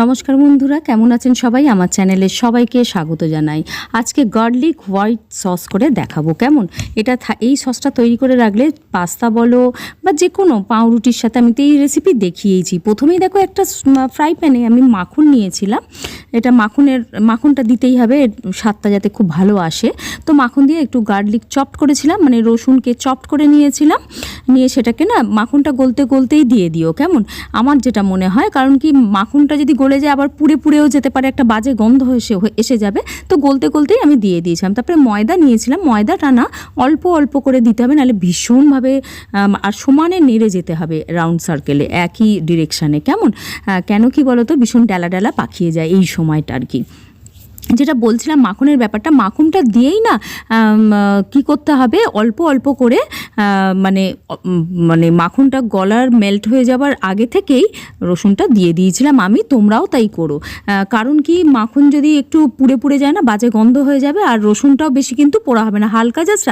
নমস্কার বন্ধুরা, কেমন আছেন সবাই? আমার চ্যানেলে সবাইকে স্বাগত জানাই। আজকে গার্লিক হোয়াইট সস করে দেখাবো, কেমন? এটা এই সসটা তৈরি করে রাখলে পাস্তা বলো বা যে কোনো পাউরুটির সাথে আমি তো এই রেসিপি দেখিয়েছি। প্রথমেই দেখো একটা ফ্রাই প্যানে আমি মাখন নিয়েছিলাম। এটা মাখনের, মাখনটা দিতেই হবে, স্বাদটা যাতে খুব ভালো আসে। তো মাখন দিয়ে একটু গার্লিক চপড করেছিলাম মানে রসুনকে চপড করে নিয়েছিলাম। নিয়ে সেটাকে না মাখনটা গলতে গলতেই দিয়ে দিও, কেমন? আমার যেটা মনে হয়, কারণ কি মাখনটা যদি গলে যায়, আবার পুড়ে পুড়েও যেতে পারে, একটা বাজে গন্ধ এসে এসে যাবে। তো গলতে গলতেই আমি দিয়ে দিয়েছিলাম। তারপরে ময়দা নিয়েছিলাম। ময়দাটা না অল্প অল্প করে দিতে হবে, নাহলে ভীষণভাবে আর সমানে নেড়ে যেতে হবে রাউন্ড সার্কেলে, একই ডিরেকশানে কেমন? কেন কি বলো তো ভীষণ ডালা ডালা পাকিয়ে যায় এই সময়টা আর কি। যেটা বলছিলাম মাখনের ব্যাপারটা, মাখনটা দিয়েই না কি করতে হবে? অল্প অল্প করে মানে মানে মাখনটা গলার মেল্ট হয়ে যাবার আগে থেকেই রসুনটা দিয়ে দিয়েছিলাম আমি, তোমরাও তাই করো। কারণ কি, মাখন যদি একটু পুড়ে পুড়ে যায় না, বাজে গন্ধ হয়ে যাবে, আর রসুনটাও বেশি কিন্তু পোড়া হবে না। হালকা জাস্ট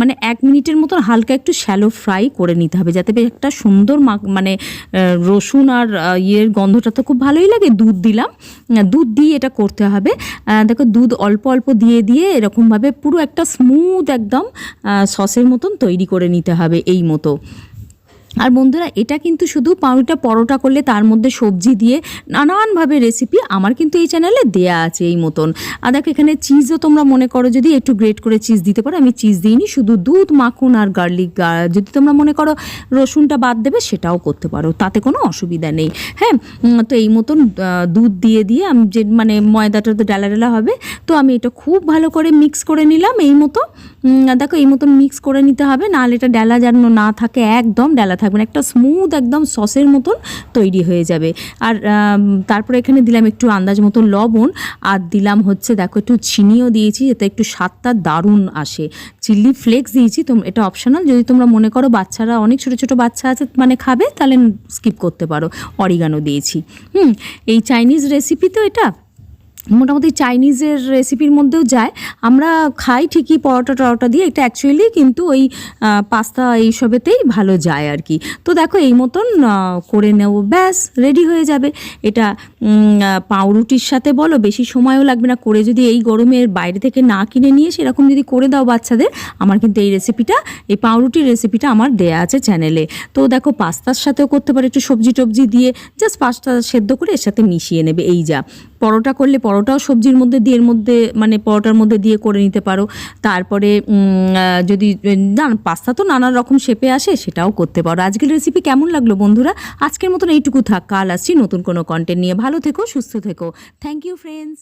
মানে এক মিনিটের মতন হালকা একটু শ্যালো ফ্রাই করে নিতে হবে, যাতে একটা সুন্দর মানে রসুন আর ইয়ের গন্ধটা তো খুব ভালোই লাগে। দুধ দিলাম, দুধ দিয়ে এটা করতে হবে। দেখো দুধ অল্প অল্প দিয়ে দিয়ে এরকমভাবে পুরো একটা স্মুথ একদম সসের মতন তৈরি করে নিতে হবে এই মতো। আর বন্ধুরা, এটা কিন্তু শুধু পাউরুটা পরোটা করলে তার মধ্যে সবজি দিয়ে নানানভাবে রেসিপি আমার কিন্তু এই চ্যানেলে দেয়া আছে এই মতন। আর দেখো, এখানে চিজও তোমরা মনে করো যদি একটু গ্রেট করে চিজ দিতে পারো, আমি চিজ দিইনি, শুধু দুধ, মাখন আর গার্লিক যদি তোমরা মনে করো রসুনটা বাদ দেবে, সেটাও করতে পারো, তাতে কোনো অসুবিধা নেই। হ্যাঁ তো এই মতন দুধ দিয়ে দিয়ে আমি যে মানে ময়দাটা তো ডালা ডালা হবে, তো আমি এটা খুব ভালো করে মিক্স করে নিলাম এই মতো। দেখো, এই মতন মিক্স করে নিতে হবে, নাহলে এটা ডালা যেন না থাকে, একদম ডালা থাকবে না, একটা স্মুথ একদম সসের মতন তৈরি হয়ে যাবে। আর তারপরে এখানে দিলাম একটু আন্দাজ মতন লবণ, আর দিলাম হচ্ছে দেখো, একটু চিনিও দিয়েছি যাতে একটু স্বাদটা দারুণ আসে। চিলি ফ্লেক্স দিয়েছি তো এটা অপশনাল যদি তোমরা মনে করো বাচ্চারা, অনেক ছোটো ছোটো বাচ্চা আছে মানে খাবে, তাহলে স্কিপ করতে পারো। অরিগানো দিয়েছি। হুম, এই চাইনিজ রেসিপি তো এটা। মোটামুটি চাইনিজের রেসিপির মধ্যেও যায়। আমরা খাই ঠিকই পরোটা টরোটা দিয়ে, এটা অ্যাকচুয়ালি কিন্তু ওই পাস্তা এইসবেতেই ভালো যায় আর কি। তো দেখো, এই মতন করে নেব, ব্যাস রেডি হয়ে যাবে। এটা পাউরুটির সাথে বলো, বেশি সময়ও লাগবে না। করে যদি এই গরমের বাইরে থেকে না কিনে নিয়ে সেরকম যদি করে দাও বাচ্চাদের, আমার কিন্তু এই রেসিপিটা এই পাউরুটির রেসিপিটা আমার দেয়া আছে চ্যানেলে তো দেখো, পাস্তার সাথেও করতে পারে, একটু সবজি টবজি দিয়ে জাস্ট পাস্তা সেদ্ধ করে এর সাথে মিশিয়ে নেবে, এই যা। পরোটা করলে পরোটাও সবজির মধ্যে দিয়ে মধ্যে মানে পরোটার মধ্যে দিয়ে করে নিতে পারো। তারপরে যদি না, পাস্তা তো নানা রকম শেপে আসে, সেটাও করতে পারো। আজকের রেসিপি কেমন লাগল বন্ধুরা? আজকের মতন এইটুকু থাক, কাল আসছি নতুন কোনো কন্টেন্ট নিয়ে। ভালো থেকো, সুস্থ থেকো। Thank you friends